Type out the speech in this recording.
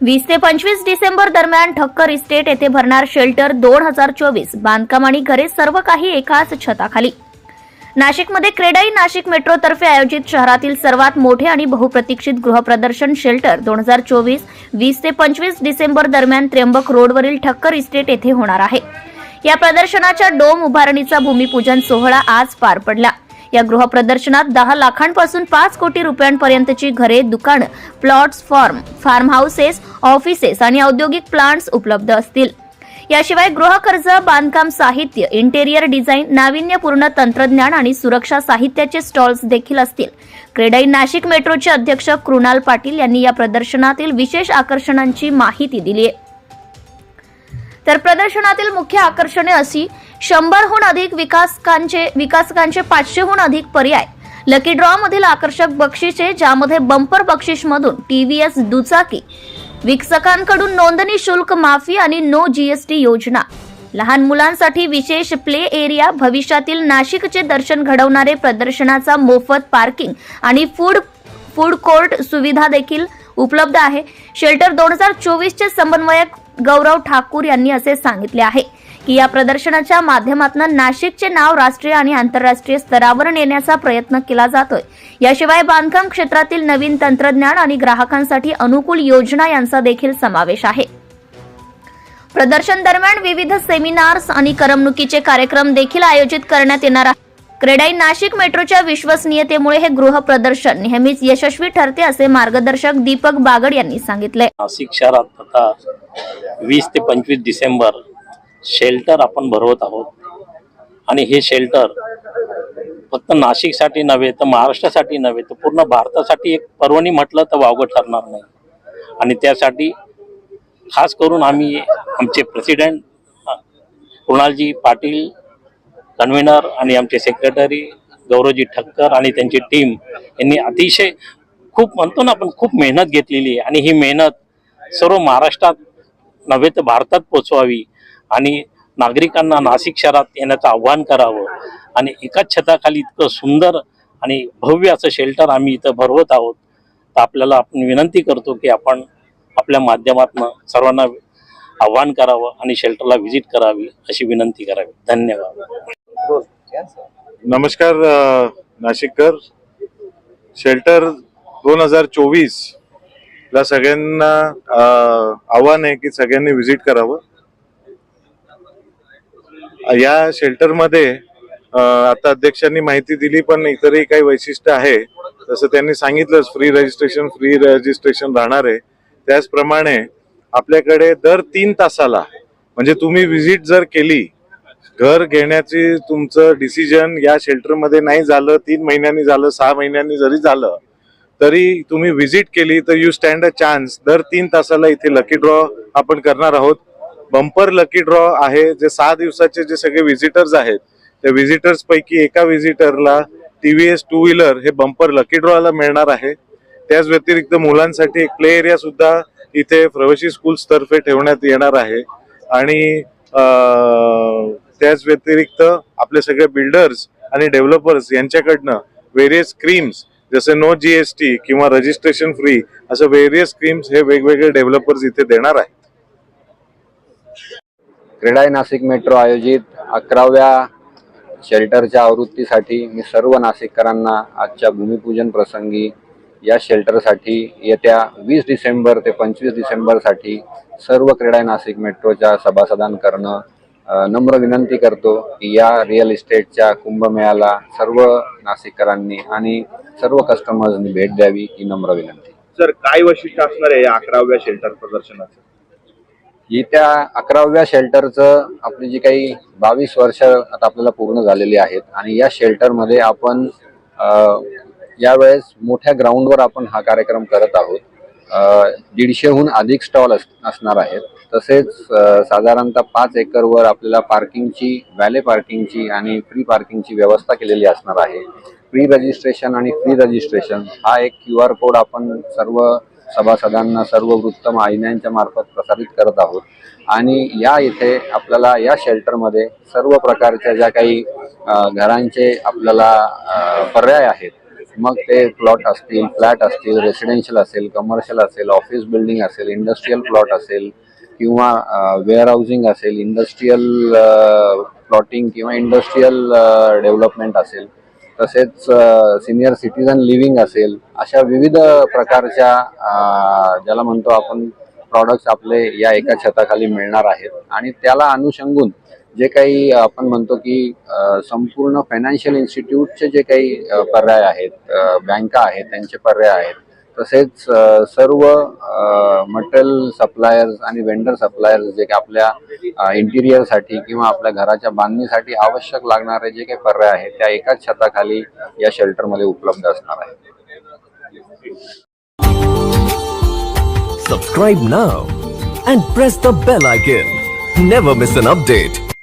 वीस ते पंचवीस डिसेंबर दरम्यान ठक्कर इस्टेट येथे भरणार शेल्टर दोन हजार चोवीस. बांधकाम आणि घरे सर्व काही एकाच छताखाली. नाशिकमध्ये क्रेडाई नाशिक मेट्रोतर्फे आयोजित शहरातील सर्वात मोठे आणि बहुप्रतीक्षित गृहप्रदर्शन शेल्टर दोन हजार चोवीस वीस ते पंचवीस डिसेंबर दरम्यान त्र्यंबक रोडवरील ठक्कर इस्टेट येथे होणार आहे. या प्रदर्शनाच्या डोम उभारणीचा भूमिपूजन सोहळा आज पार पडला. या गृहप्रदर्शनात दहा लाखांपासून पाच कोटी रुपयांपर्यंतची घरे दुकानं plots farm farm houses offices आणि औद्योगिक प्लांट्स उपलब्ध असतील. याशिवाय गृहकर्ज बांधकाम साहित्य इंटेरियर डिझाईन नाविन्यपूर्ण तंत्रज्ञान आणि सुरक्षा साहित्याचे स्टॉल्स देखील असतील. क्रेडाई नाशिक मेट्रोचे अध्यक्ष कृणाल पाटील यांनी या प्रदर्शनातील विशेष आकर्षणांची माहिती दिली आहे तर प्रदर्शनातील मुख्य आकर्षणे अशी शंभरहून अधिक विकासकांचे विकासकांचे पाचशेहून अधिक पर्याय. लकी ड्रॉ मधील आकर्षक बक्षिसे ज्यामध्ये बंपर बक्षीसमधून टीव्हीएस दुचाकी विकसकांकडून नोंदणी शुल्क माफी आणि नो जीएसटी योजना. लहान मुलांसाठी विशेष प्ले एरिया भविष्यातील नाशिकचे दर्शन घडवणारे प्रदर्शनाचा मोफत पार्किंग आणि फूड फूड कोर्ट सुविधा देखील उपलब्ध आहे. शेल्टर दोन हजार चोवीसचे समन्वयक गौरव ठाकूर यांनी असे सांगितले आहे. की या प्रदर्शनाच्या माध्यमातून नाशिकचे नाव राष्ट्रीय आणि आंतरराष्ट्रीय स्तरावर नेण्याचा प्रयत्न केला जातोय. याशिवाय बांधकाम क्षेत्रातील नवीन तंत्रज्ञान आणि ग्राहकांसाठी अनुकूल योजना यांचा देखील समावेश आहे. प्रदर्शन दरम्यान विविध सेमिनार्स आणि करमणुकीचे कार्यक्रम देखील आयोजित करण्यात येणार आहे क्रेडाई नाशिक मेट्रोच्या विश्वसनीयतेमुळे हे गृह प्रदर्शन नेहमीच यशस्वी ठरते असे मार्गदर्शक दीपक बागड यांनी सांगितले. नाशिक शहरात आता वीस ते पंचवीस डिसेंबर शेल्टर आपण भरवत आहोत. आणि हे शेल्टर फक्त नाशिकसाठी नव्हे तर महाराष्ट्रासाठी नव्हे तर पूर्ण भारतासाठी एक पर्वणी म्हटलं तर वावगं ठरणार नाही. आणि त्यासाठी खास करून आम्ही आमचे प्रेसिडेंट कुणालजी पाटील कन्व्हेनर आणि आमचे सेक्रेटरी गौरवजी ठक्कर आणि त्यांची टीम यांनी अतिशय खूप म्हणतो ना आपण खूप मेहनत घेतलेली आहे. आणि ही मेहनत सर्व महाराष्ट्रात नव्हे तर भारतात पोचवावी. आणि नागरिकांना नाशिक शहरात येण्याचं आव्हान करावं आणि एकाच छताखाली इतकं सुंदर आणि भव्य असं शेल्टर आम्ही इथं भरवत आहोत तर आपल्याला आपण विनंती करतो की आपण आपल्या माध्यमातून सर्वांना आव्हान करावं आणि शेल्टरला व्हिजिट करावी अशी विनंती करावी. धन्यवाद. नमस्कार नाशिककर. शेल्टर दोन हजार चोवीस ला सगळ्यांना आव्हान आहे की सगळ्यांनी व्हिजिट करावं. या शेल्टरमध्ये आता अध्यक्षांनी माहिती दिली पण इतरही काही वैशिष्ट्य आहे. जसं त्यांनी सांगितलंच फ्री रजिस्ट्रेशन फ्री रजिस्ट्रेशन राहणार आहे. त्याचप्रमाणे आपल्याकडे दर तीन तासाला म्हणजे तुम्ही व्हिजिट जर केली घर घेण्याची तुमचं डिसिजन या शेल्टरमध्ये नाही झालं तीन महिन्यांनी झालं सहा महिन्यांनी जरी झालं तरी तुम्ही व्हिजिट केली तर यू स्टँड अ चान्स दर तीन तासाला इथे लकी ड्रॉ आपण करणार आहोत. बंपर लकी ड्रॉ आहे. जे सहा दिवसाचे जे सगळे व्हिजिटर्स आहेत त्या व्हिजिटर्स पैकी एका व्हिजिटरला T V S two wheeler हे बंपर लकी ड्रॉला मिळणार आहे. त्याच व्यतिरिक्त मुलांसाठी एक प्ले एरिया सुद्धा इथे प्रवेशी स्कूल्स तर्फे ठेवण्यात येणार आहे. आणि त्याच व्यतिरिक्त आपले सगळे बिल्डर्स आणि डेव्हलपर्स यांच्याकडनं वेरियस स्कीम्स जसे नो जीएसटी किंवा रजिस्ट्रेशन फ्री असं वेरियस स्कीम्स हे वेगवेगळे डेव्हलपर्स इथे देणार आहेत. क्रीडाई नाशिक मेट्रो आयोजित अकराव्या शेल्टरच्या आवृत्तीसाठी मी सर्व नाशिककरांना आजच्या भूमिपूजन प्रसंगी या शेल्टरसाठी येत्या वीस डिसेंबर ते पंचवीस डिसेंबरसाठी सर्व क्रीडाई नाशिक मेट्रोच्या सभासदांकडनं करणं नम्र विनंती करतो की या रिअल इस्टेटच्या कुंभमेळ्याला सर्व नाशिककरांनी आणि सर्व कस्टमर्सनी भेट द्यावी ही नम्र विनंती. सर काय वैशिष्ट्य असणार आहे या अकराव्या शेल्टर प्रदर्शनाचं? येत्या अकराव्या शेल्टरचं आपली जी काही बावीस वर्ष आता आपल्याला पूर्ण झालेली आहेत आणि या शेल्टरमध्ये आपण यावेळेस मोठ्या ग्राउंडवर आपण हा कार्यक्रम करत आहोत. दीडशेहून अधिक स्टॉल अस असणार आहेत. तसेच साधारणतः पाच एकरवर आपल्याला पार्किंगची व्हॅले पार्किंगची आणि फ्री पार्किंगची व्यवस्था केलेली असणार आहे. प्री रजिस्ट्रेशन आणि फ्री रजिस्ट्रेशन हा एक क्यू आर कोड आपण सर्व सभासदांना सर्व वृत्त वाहिन्यांच्या मार्फत प्रसारित करत आहोत. आणि या इथे आपल्याला या शेल्टरमध्ये सर्व प्रकारच्या ज्या काही घरांचे आपल्याला पर्याय आहेत. मग ते प्लॉट असतील फ्लॅट असतील रेसिडेन्शियल असेल कमर्शियल असेल ऑफिस बिल्डिंग असेल इंडस्ट्रीयल प्लॉट असेल किंवा वेअर हाऊसिंग असेल इंडस्ट्रीयल प्लॉटिंग किंवा इंडस्ट्रीयल डेव्हलपमेंट असेल तसेच सिनियर सिटीजन लिव्हिंग असेल अशा विविध प्रकारच्या ज्याला म्हणतो आपण प्रॉडक्ट्स आपले या एका छताखाली मिळणार आहेत. आणि त्याला अनुषंगून जे काही आपण म्हणतो की संपूर्ण फायनान्शियल इन्स्टिट्यूटचे जे काही पर्याय आहेत बँका आहेत त्यांचे पर्याय आहेत तसेच सर्व मटेरियल सप्लायर्स आणि वेंडर सप्लायर्स जे काही आपल्या इंटिरियरसाठी किंवा आपल्या घराच्या बांधणीसाठी आवश्यक लागणारे जे काही पर्याय आहेत त्या एकाच छताखाली या शेल्टरमध्ये उपलब्ध असणार आहेत Subscribe now and press the bell icon. Never miss an update.